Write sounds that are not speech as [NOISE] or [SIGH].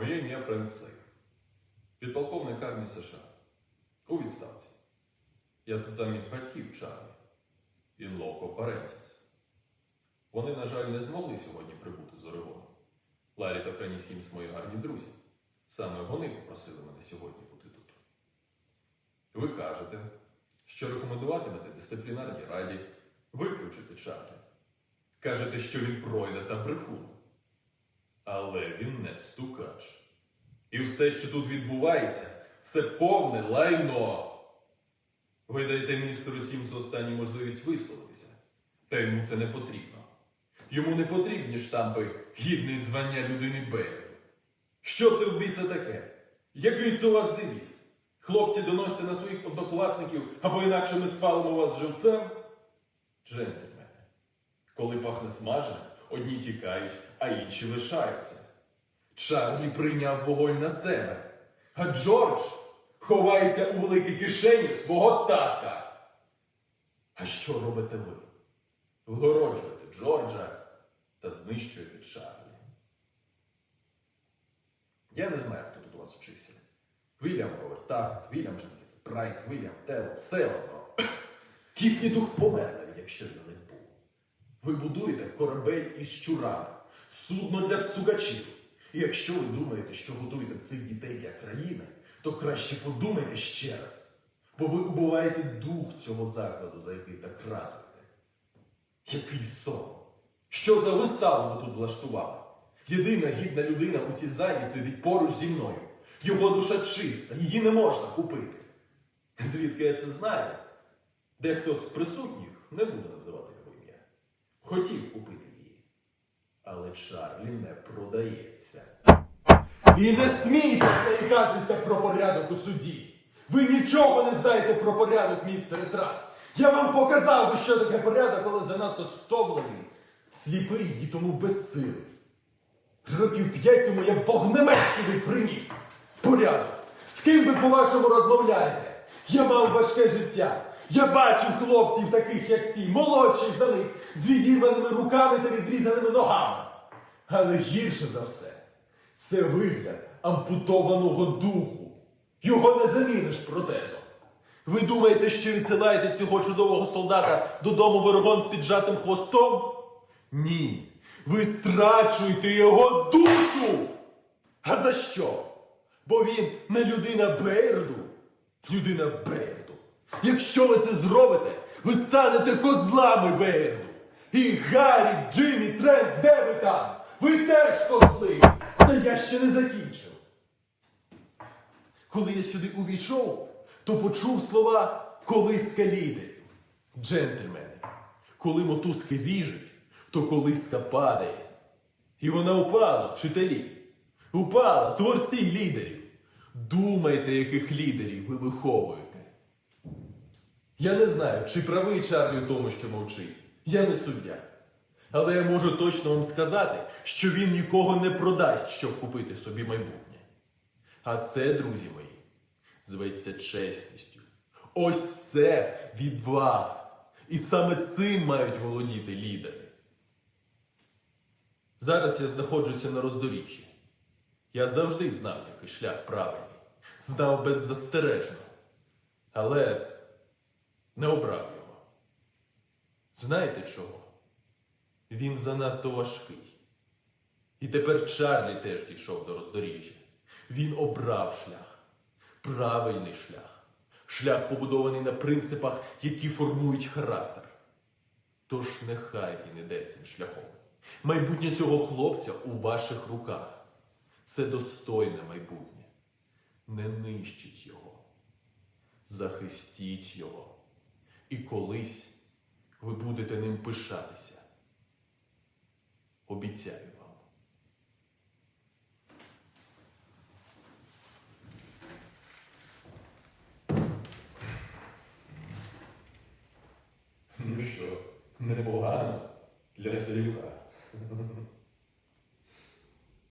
Моє ім'я Френк Слейк. Підполковник армії США. У відставці. Я тут замість батьків Чарлі і Локо Парентіс. Вони, на жаль, не змогли сьогодні прибути з Орегону. Ларі та Френі Сімс мої гарні друзі. Саме вони попросили мене сьогодні бути тут. Ви кажете, що рекомендуватимете дисциплінарній раді виключити Чарлі. Кажете, що він пройде та брехун. Але він не стукач. І все, що тут відбувається, це повне лайно. Ви даєте містеру Сімсу останню можливість висловитися. Та йому це не потрібно. Йому не потрібні штампи гідний звання людини Бейгеру. Що це в біса таке? Який це у вас девіз? Хлопці, доносите на своїх однокласників, або інакше ми спалимо вас живцем? Джентльмени, коли пахне смаженим, одні тікають, а інші лишаються. Чарлі прийняв вогонь на себе, а Джордж ховається у великій кишені свого татка. А що робите ви? Вгороджуєте Джорджа та знищуєте Чарлі. Я не знаю, хто тут у вас вчився. Вільям Говард, Тарт, Вільям Дженкінс, Брайт, Вільям Телл, все одно. [COUGHS] Їхній дух помер навіть, якщо він був. Ви будуєте корабель із щурами, судно для стукачів. І якщо ви думаєте, що готуєте цих дітей для країни, то краще подумайте ще раз. Бо ви убиваєте дух цього закладу, за який так радуєте. Який сон! Що за виставу ви тут влаштували? Єдина гідна людина у цій залі сидить поруч зі мною. Його душа чиста, її не можна купити. Звідки я це знаю? Дехто з присутніх не буде називати. Хотів купити її. Але Чарлі не продається. І не смійте заїкатися про порядок у суді. Ви нічого не знаєте про порядок, містере Траст. Я вам показав, що таке порядок, але занадто стомлений, сліпий і тому безсилий. Років п'ять тому я вогнемет сюди приніс. Порядок. З ким ви, по-вашому, розмовляєте? Я мав важке життя. Я бачив хлопців таких, як ці, молодших за них, з відірваними руками та відрізаними ногами. Але гірше за все, це вигляд ампутованого духу. Його не заміниш протезом. Ви думаєте, що відсилаєте цього чудового солдата додому в з піджатим хвостом? Ні. Ви страчуєте його душу. А за що? Бо він не людина Бейрду. Людина Бейрду. Якщо ви це зробите, ви станете козлами Бейрду. І Гаррі, Джиммі, Трент, де ви там? Ви теж козли. Та я ще не закінчив. Коли я сюди увійшов, то почув слова колиска лідерів. Джентльмени, коли мотузки ріжуть, то колиска падає. І вона упала, вчителі. Упала, творці лідерів. Думайте, яких лідерів ви виховуєте. Я не знаю, чи правий Чарлі в тому, що мовчить. Я не суддя. Але я можу точно вам сказати, що він нікого не продасть, щоб купити собі майбутнє. А це, друзі мої, зветься чесністю. Ось це відвага. І саме цим мають володіти лідери. Зараз я знаходжуся на роздоріжжі. Я завжди знав, який шлях правильний, знав беззастережно, але не обрав його. Знаєте чого? Він занадто важкий. І тепер Чарлі теж дійшов до роздоріжжя. Він обрав шлях, правильний шлях, шлях побудований на принципах, які формують характер. Тож нехай він іде цим шляхом. Майбутнє цього хлопця у ваших руках. Це достойне майбутнє. Не нищіть його, захистіть його. І колись ви будете ним пишатися. Обіцяю вам. Ну що, непогано для селюка.